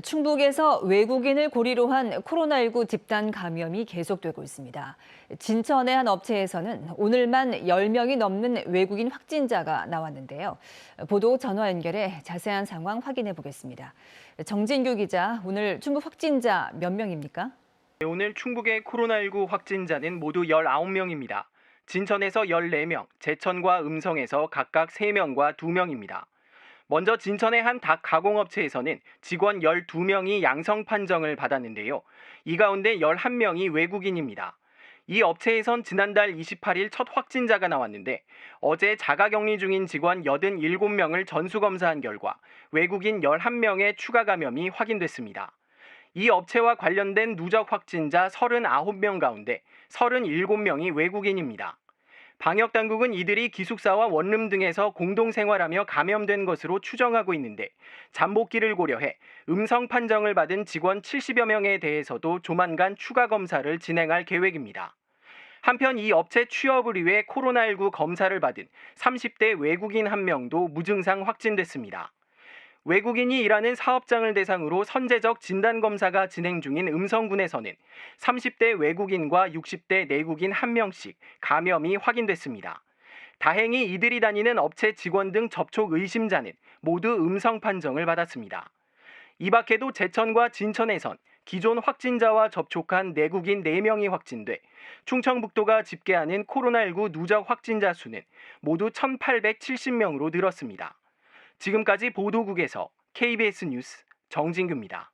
충북에서 외국인을 고리로 한 코로나19 집단 감염이 계속되고 있습니다. 진천의 한 업체에서는 오늘만 10명이 넘는 외국인 확진자가 나왔는데요. 보도 전화 연결해 자세한 상황 확인해 보겠습니다. 정진규 기자, 오늘 충북 확진자 몇 명입니까? 네, 오늘 충북의 코로나19 확진자는 모두 19명입니다. 진천에서 14명, 제천과 음성에서 각각 3명과 2명입니다. 먼저 진천의 한 닭 가공업체에서는 직원 12명이 양성 판정을 받았는데요. 이 가운데 11명이 외국인입니다. 이 업체에선 지난달 28일 첫 확진자가 나왔는데 어제 자가 격리 중인 직원 87명을 전수검사한 결과 외국인 11명의 추가 감염이 확인됐습니다. 이 업체와 관련된 누적 확진자 39명 가운데 37명이 외국인입니다. 방역 당국은 이들이 기숙사와 원룸 등에서 공동 생활하며 감염된 것으로 추정하고 있는데 잠복기를 고려해 음성 판정을 받은 직원 70여 명에 대해서도 조만간 추가 검사를 진행할 계획입니다. 한편 이 업체 취업을 위해 코로나19 검사를 받은 30대 외국인 한 명도 무증상 확진됐습니다. 외국인이 일하는 사업장을 대상으로 선제적 진단 검사가 진행 중인 음성군에서는 30대 외국인과 60대 내국인 한 명씩 감염이 확인됐습니다. 다행히 이들이 다니는 업체 직원 등 접촉 의심자는 모두 음성 판정을 받았습니다. 이 밖에도 제천과 진천에선 기존 확진자와 접촉한 내국인 4명이 확진돼 충청북도가 집계하는 코로나19 누적 확진자 수는 모두 1,870명으로 늘었습니다. 지금까지 보도국에서 KBS 뉴스 정진규입니다.